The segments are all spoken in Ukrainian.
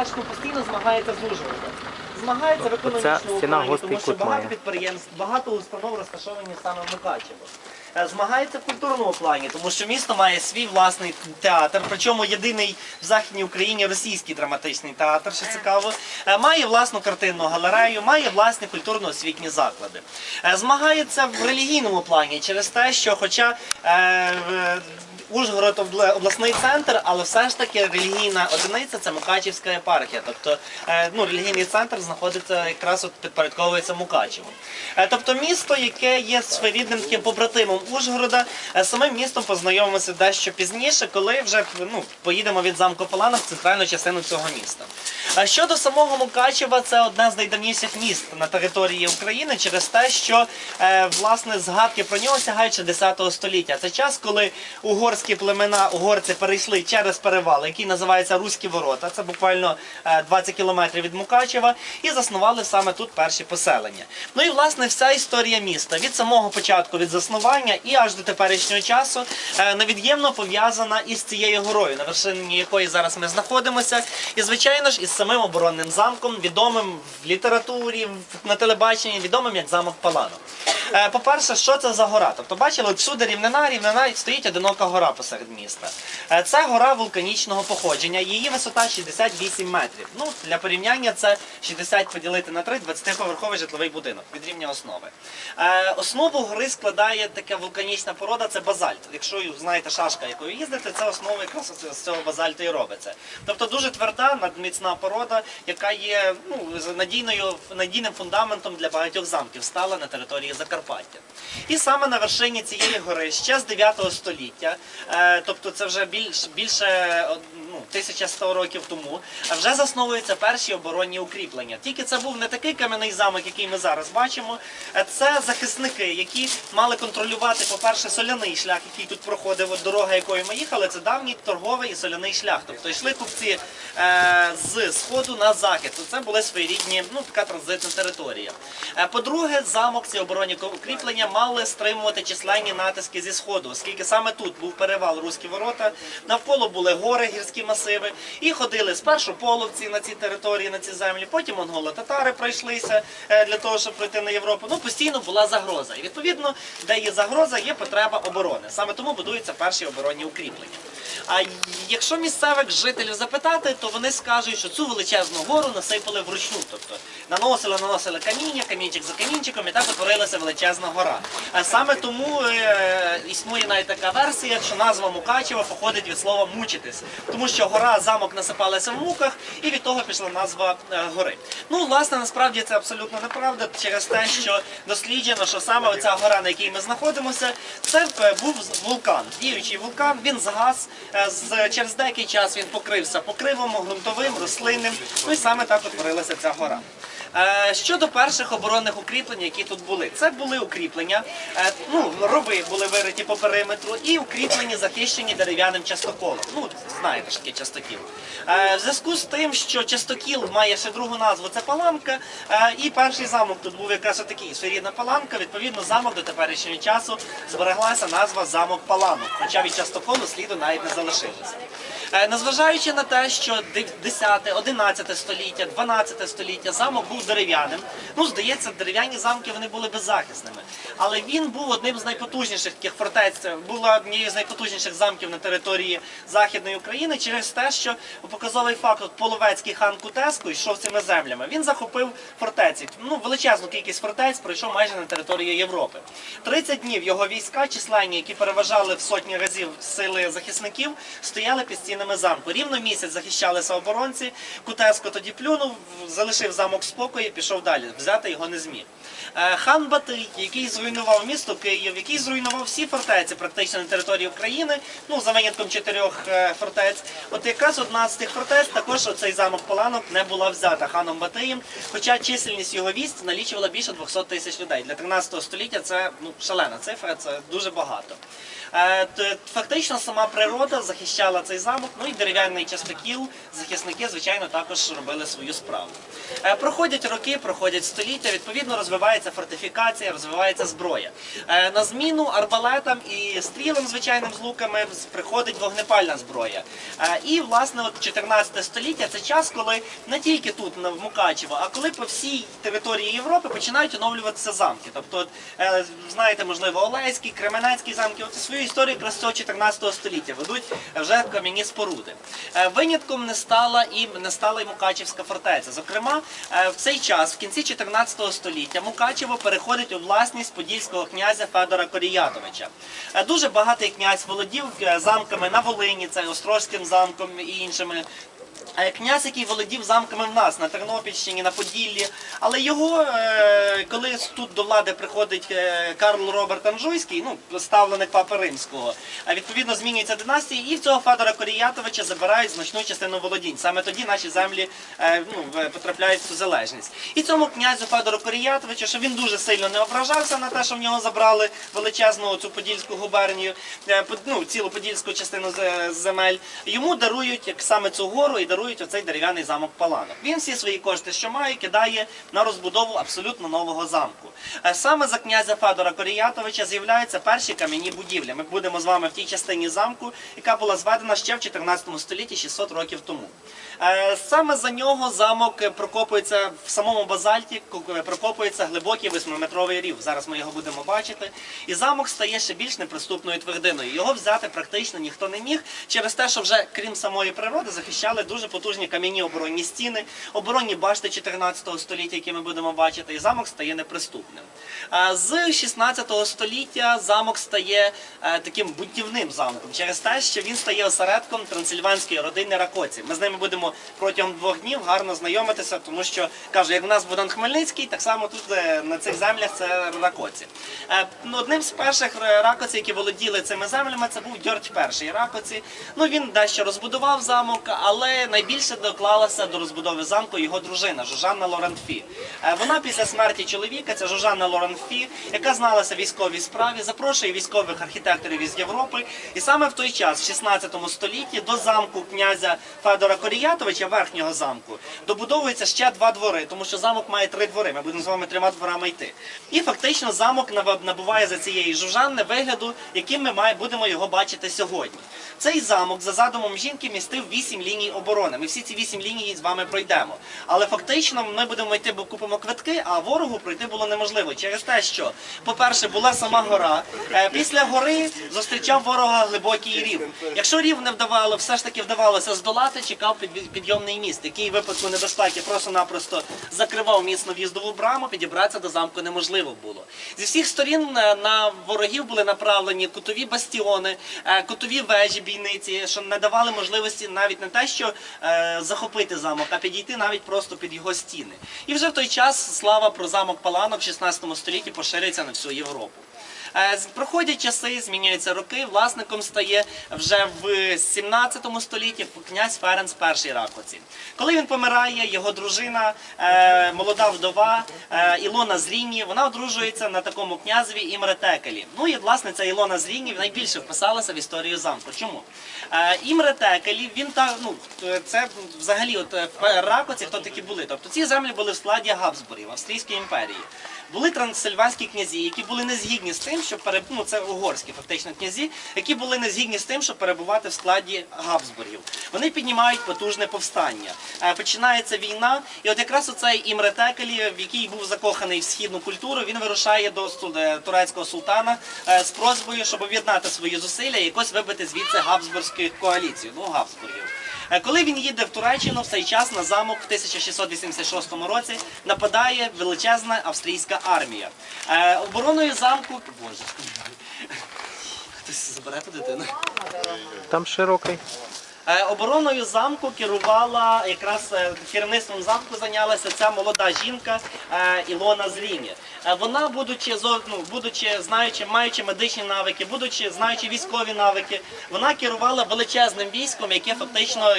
Бачно, постійно змагається з Ужгородом. Змагається в економічному плані, тому що багато підприємств, багато установ розташовані саме в Мукачево. Е, Змагається в культурному плані, тому що місто має свій власний театр, причому єдиний в Західній Україні російський драматичний театр, що цікаво, Е, має власну картинну галерею, має власні культурно-освітні заклади. Е, Змагається в релігійному плані через те, що хоча Ужгород обласний центр, але все ж таки релігійна одиниця це Мукачівська єпархія. Тобто е, ну, релігійний центр знаходиться якраз от підпорядковується Мукачеву. Е, Тобто місто, яке є своєрідним таким побратимом Ужгорода, е, самим містом познайомимося дещо пізніше, коли вже ну, поїдемо від замку Палана в центральну частину цього міста. Щодо самого Мукачева, це одне з найдавніших міст на території України через те, що власне згадки про нього сягають ще 10 століття. Це час, коли угорські племена угорці перейшли через перевал, який називається Руські ворота. Це буквально е, 20 кілометрів від Мукачева, і заснували саме тут перші поселення. Ну і власне вся історія міста від самого початку, від заснування і аж до теперішнього часу е, невід'ємно пов'язана із цією горою, на вершині якої зараз ми знаходимося, і звичайно ж із самим оборонним замком, відомим в літературі, на телебаченні, відомим як замок Палано. Е, По-перше, що це за гора? Тобто, бачили, от всюди рівнина, рівнина стоїть одинока гора посеред міста. Е, Це гора вулканічного походження. Її висота 68 метрів. Ну, для порівняння це 60 поділити на 3, 20-поверховий житловий будинок від рівня основи. Е, Основу гори складає така вулканічна порода, це базальт. Якщо знаєте шашка, якою їздите, це основа якраз з- цього базальту і робиться. Тобто дуже тверда, надміцна порода, яка є ну, надійною надійним фундаментом для багатьох замків, стала на території Закарпаття. І саме на вершині цієї гори ще з 9 століття, е, тобто це вже більш, більше 1100 років тому, вже засновуються перші оборонні укріплення. Тільки це був не такий кам'яний замок, який ми зараз бачимо. Це захисники, які мали контролювати, по-перше, соляний шлях, який тут проходив, от дорога, якою ми їхали, це давній торговий і соляний шлях. Тобто йшли купці е, з сходу на захід. Це були своєрідні, ну така транзитна територія. Е, По-друге, замок ці оборонні укріплення мали стримувати численні натиски зі сходу, оскільки саме тут був перевал Руські ворота, навколо були гори, гірські масиви, і ходили спершу половці на ці території, на ці землі, потім монголо-татари пройшлися е, для того, щоб пройти на Європу. Ну постійно була загроза. І відповідно, де є загроза, є потреба оборони. Саме тому будуються перші оборонні укріплення. А якщо місцевих жителів запитати, то вони скажуть, що цю величезну гору насипали вручну. Тобто наносили, наносили каміння, камінчик за камінчиком, і так утворилася величезна гора. Саме тому е, існує навіть така версія, що назва Мукачева походить від слова мучитись, тому що гора, замок насипалася в муках, і від того пішла назва е, гори. Ну, власне, насправді це абсолютно неправда через те, що досліджено, що саме оця гора, на якій ми знаходимося, це е, був вулкан, діючий вулкан. Він згас е, через деякий час він покрився покривом, ґрунтовим, рослинним. Ну і саме так утворилася ця гора. Е, Щодо перших оборонних укріплень, які тут були, це були укріплення, е, ну рови були вириті по периметру, і укріплені захищені дерев'яним частоколом. Ну знаєте ж таке частокіл. Е, В зв'язку з тим, що частокіл має ще другу назву, це паланка, і перший замок тут був якраз такий своєрідна паланка. Відповідно, замок до теперішнього часу збереглася назва замок Паланок, хоча від частоколу сліду навіть не залишилося. Е, Незважаючи на те, що 10, 11 століття, 12 століття замок був дерев'яним. Ну, здається, дерев'яні замки вони були беззахисними. Але він був одним з найпотужніших таких фортець. Була однією з найпотужніших замків на території Західної України через те, що показовий факт от половецький хан Кутеско йшов цими землями. Він захопив фортеці. Ну, величезну кількість фортець пройшов майже на території Європи. 30 днів його війська, численні, які переважали в сотні разів сили захисників, стояли під стінами замку. Рівно місяць захищалися оборонці. Кутеско тоді плюнув, залишив замок в спокої, пішов далі. Взяти його не зміг. Е, Хан Батий, який зруйнував місто Київ, який зруйнував всі фортеці практично на території України, ну за винятком чотирьох е, фортець. От якраз одна з тих фортець, також оцей замок Поланок не була взята ханом Батиєм, хоча чисельність його військ налічувала більше 200 тисяч людей. Для 13 століття це ну, шалена цифра, це дуже багато. Е, Фактично сама природа захищала цей замок, Ну і дерев'яний частокіл, захисники, звичайно, також робили свою справу. Е, Проходять роки, проходять століття, відповідно розвивається фортифікація, розвивається зброя. Е, На зміну арбалетам і стрілам, звичайним з луками, приходить вогнепальна зброя. Е, І, власне, от 14 століття це час, коли не тільки тут, в Мукачево, а коли по всій території Європи починають оновлюватися замки. Тобто, знаєте, можливо, Олеський, Кременецький замки, от свою історію якраз цього 14 століття ведуть вже кам'яні споруди. Е, Винятком не стала і не стала й Мукачівська фортеця. Зокрема, е, в цей час, в кінці 14 століття, Мукачево переходить у власність подільського князя Федора Коріятовича. Е, Дуже багатий князь володів замками на Волині, це Острозьким замком і іншими. Е, Князь, який володів замками в нас на Тернопільщині, на Поділлі, але його, е, коли тут до влади приходить е, Карл Роберт Анжуйський, ну ставленик Папи Римського, а відповідно змінюється династія, і в цього Федора Коріятовича забирають значну частину володінь. Саме тоді наші землі ну, потрапляють в цю залежність. І цьому князю Федору Коріятовичу, що він дуже сильно не ображався на те, що в нього забрали величезну цю подільську губернію, ну, цілу подільську частину земель. Йому дарують як саме цю гору і дарують оцей дерев'яний замок Паланок. Він всі свої кошти, що має, кидає на розбудову абсолютно нового замку. Е, Саме за князя Федора Коріятовича з'являються перші кам'яні будівлі. Ми будемо з вами в тій частині замку, яка була зведена ще в 14 столітті 600 років тому. Е, Саме за нього замок прокопується в самому базальті, прокопується глибокий восьмиметровий рів. Зараз ми його будемо бачити. І замок стає ще більш неприступною твердиною. Його взяти практично ніхто не міг через те, що вже крім самої природи захищали дуже потужні кам'яні оборонні стіни, оборонні башти 14 століття, які ми будемо бачити, і замок стає неприступним. Е, З 16 століття замок стає е, таким бунтівним замком через те, що він стає осередком трансильванської родини Ракоці. Ми з ними будемо протягом двох днів гарно знайомитися, тому що кажу, як в нас Богдан Хмельницький, так само тут е, на цих землях це Ракоці. Е, ну, Одним з перших е, ракоці, які володіли цими землями, це був Дьордь перший Ракоці. Ну він дещо розбудував замок, але найбільше доклалася до розбудови замку його дружина Жужанна Лоренфі. Е, Вона після смерті чоловіка, це Жужанна Лоренфі, яка зналася військовій справі, запрошує військових архітекторів із Європи. І саме в той час, в 16 столітті, до замку князя Федора Коріятовича, верхнього замку, добудовується ще два двори, тому що замок має три двори. Ми будемо з вами трьома дворами йти. І фактично замок набуває за цієї жужанни вигляду, яким ми будемо його бачити сьогодні. Цей замок за задумом жінки містив вісім ліній оборони. Ми всі ці вісім ліній з вами пройдемо. Але фактично ми будемо йти, бо купимо квитки, а ворогу пройти було неможливо через те, що, по-перше, була сама гора. Е, Після гори зустрічав ворога глибокий рів. Якщо рів не вдавало, все ж таки вдавалося здолати, чекав підйомний міст, який в випадку небезпеки просто-напросто закривав міцно в'їздову браму, підібратися до замку неможливо було. Зі всіх сторін е, на ворогів були направлені кутові бастіони, е, кутові вежі бійниці, що не давали можливості навіть не те, що е, захопити замок, а підійти навіть просто під його стіни. І вже в той час слава про замок Паланок в 16 столітті поширюється на всю Європу. Е, Проходять часи, змінюються роки. Власником стає вже в 17 столітті князь Ференц І Ракоці. Коли він помирає, його дружина, е, молода вдова е, Ілона Зріні, вона одружується на такому князеві Імре Текелі. Ну і власне ця Ілона Зріні найбільше вписалася в історію замку. Чому? Імре Текелі, він та ну це взагалі, от Ракоці, хто такі були. Тобто ці землі були в складі Габсбургів, Австрійської імперії. Були трансильванські князі, які були не згідні з тим, щоб переб... ну, це угорські фактично князі, які були не згідні з тим, щоб перебувати в складі Габсбургів. Вони піднімають потужне повстання. Е, Починається війна, і от якраз оцей Імре Текелі, в який був закоханий в східну культуру, він вирушає до е, турецького султана е, з просьбою, щоб об'єднати свої зусилля і якось вибити звідси Габсбурзьку коаліцію, ну Габсбургів. Е, Коли він їде в Туреччину, в цей час на замок в 1686 році нападає величезна австрійська армія. Е, Обороною замку. Боже. Хтось забере ту дитину. Там широкий. Е, Обороною замку керувала якраз е, керівництвом замку зайнялася ця молода жінка е, Ілона Зріні. Е, Вона, будучи ну, будучи знаючи, маючи медичні навики, будучи знаючи військові навики, вона керувала величезним військом, яке фактично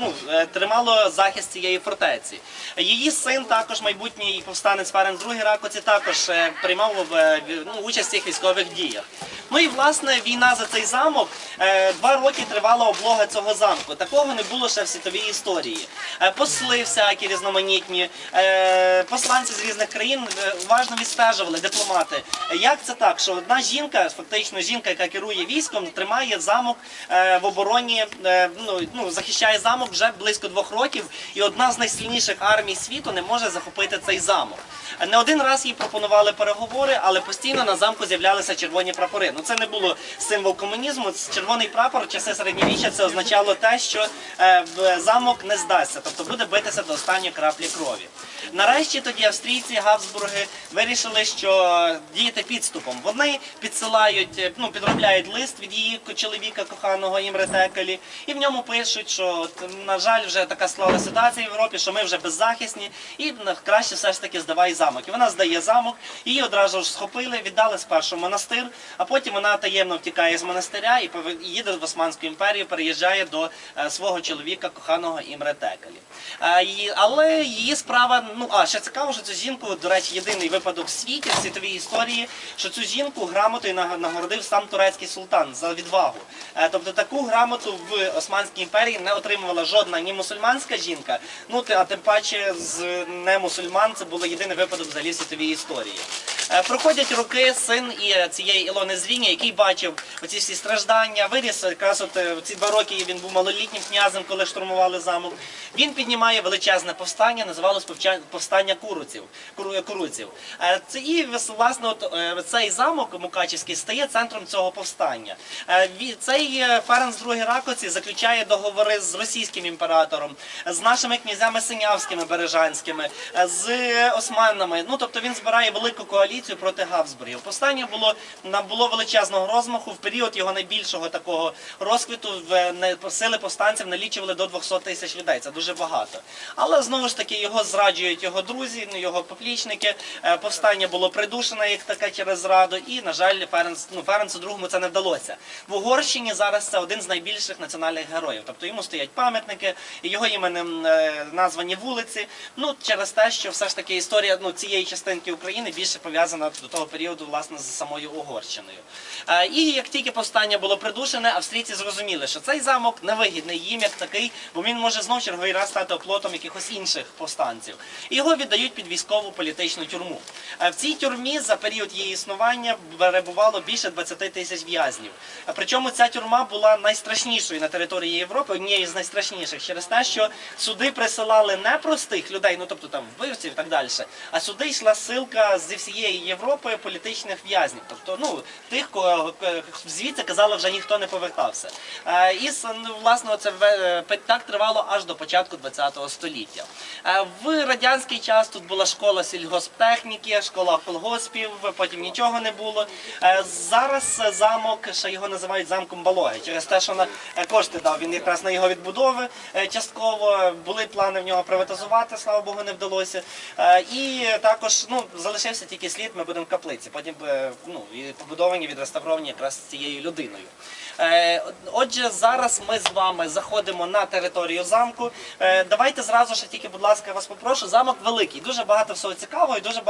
ну, тримало захист цієї фортеці. Її син, також майбутній повстанець Ференц II Ракоці, також приймав ну, участь в цих військових діях. Ну і власне війна за цей замок. Два роки тривала облога перемога цього замку. Такого не було ще в світовій історії. Е, Посли всякі різноманітні, е, посланці з різних країн е, уважно відстежували дипломати. Як це так, що одна жінка, фактично жінка, яка керує військом, тримає замок в обороні, ну, ну захищає замок вже близько двох років, і одна з найсильніших армій світу не може захопити цей замок. Не один раз їй пропонували переговори, але постійно на замку з'являлися червоні прапори. Ну це не було символ комунізму. Червоний прапор часи середньовіччя це означало те, що е, замок не здасться, тобто буде битися до останньої краплі крові. Нарешті тоді австрійці Габсбурги вирішили, що діяти підступом. Вони підсилають, е, ну підробляють лист від її чоловіка коханого Імре Текелі, і в ньому пишуть, що на жаль, вже така склала ситуація в Європі, що ми вже беззахисні, і краще все ж таки здавай замок. І вона здає замок, її одразу ж схопили, віддали спершу монастир, а потім вона таємно втікає з монастиря і їде в Османську імперію, переїжджає до е, свого чоловіка, коханого Імре Текелі. Е, але її справа, ну а ще цікаво, що цю жінку, до речі, єдиний випадок в світі, в світовій історії, що цю жінку грамотою наг- нагородив сам турецький султан за відвагу. Е, тобто таку грамоту в Османській імперії не отримувала жодна ні мусульманська жінка, ну а тим паче з не мусульман це був єдиний випадок взагалі в світовій історії. Е, Проходять роки, син і е, цієї Ілони Зріння, який бачив оці всі страждання, виріс якраз от ці два роки він був малолітнім князем, коли штурмували замок. Він піднімає величезне повстання, називалось повстання куруців. Куру- куруців. Е, Це і власне от е, цей замок Мукачівський стає центром цього повстання. Е, Цей Ференц II Ракоці заключає договори з російським імператором, з нашими князями Синявськими, Бережанськими, з османами. Ну тобто він збирає велику коаліцію проти Габсбургів. Повстання було набуло величезного розмаху. В період його найбільшого такого розквіту в сили повстанців налічували до 200 тисяч людей. Це дуже багато. Але знову ж таки його зраджують його друзі, ну, його поплічники. Е, Повстання було придушене як таке через зраду. І на жаль, Ференц, ну Ференцу другому це не вдалося. В Угорщині зараз це один з найбільших національних героїв. Тобто йому стоять пам'ятники, його іменем е, названі вулиці. Ну через те, що все ж таки історія ну, цієї частинки України більше пов'язана до того періоду власне з самою Угорщиною. Е, і як тільки повстання було придушене, австрійці зрозуміли, що цей замок невигідний їм як такий, бо він може знов черговий раз стати оплотом якихось інших повстанців. Його віддають під військову політичну тюрму. Е, в цій тюрмі за період її існування перебувало більше 20 тисяч в'язнів. Е, Причому ця тюрма була найстрашнішою на території Європи, однією з найстрашніших через те, що сюди присилали не простих людей, ну тобто там вбивців і так далі, а сюди йшла силка зі всієї Європи політичних в'язнів. Тобто, ну тих, кого е, звідси казали, вже ніхто не повертався. І ну, власне це так тривало аж до початку ХХ століття. Е, В радянський час тут була школа сільгосптехніки, школа колгоспів, потім нічого не було. Е, Зараз замок, ще його називають замком Балоги, через те, що на е, кошти дав він якраз на його відбудови. Частково були плани в нього приватизувати, слава Богу, не вдалося. І також ну, залишився тільки слід, ми будемо в каплиці. Потім ну, побудовані, відреставровані якраз цією людиною. Е, Отже, зараз ми з вами заходимо на територію замку. Е, Давайте зразу ж тільки, будь ласка, вас попрошу. Замок великий, дуже багато всього цікавого і дуже багато.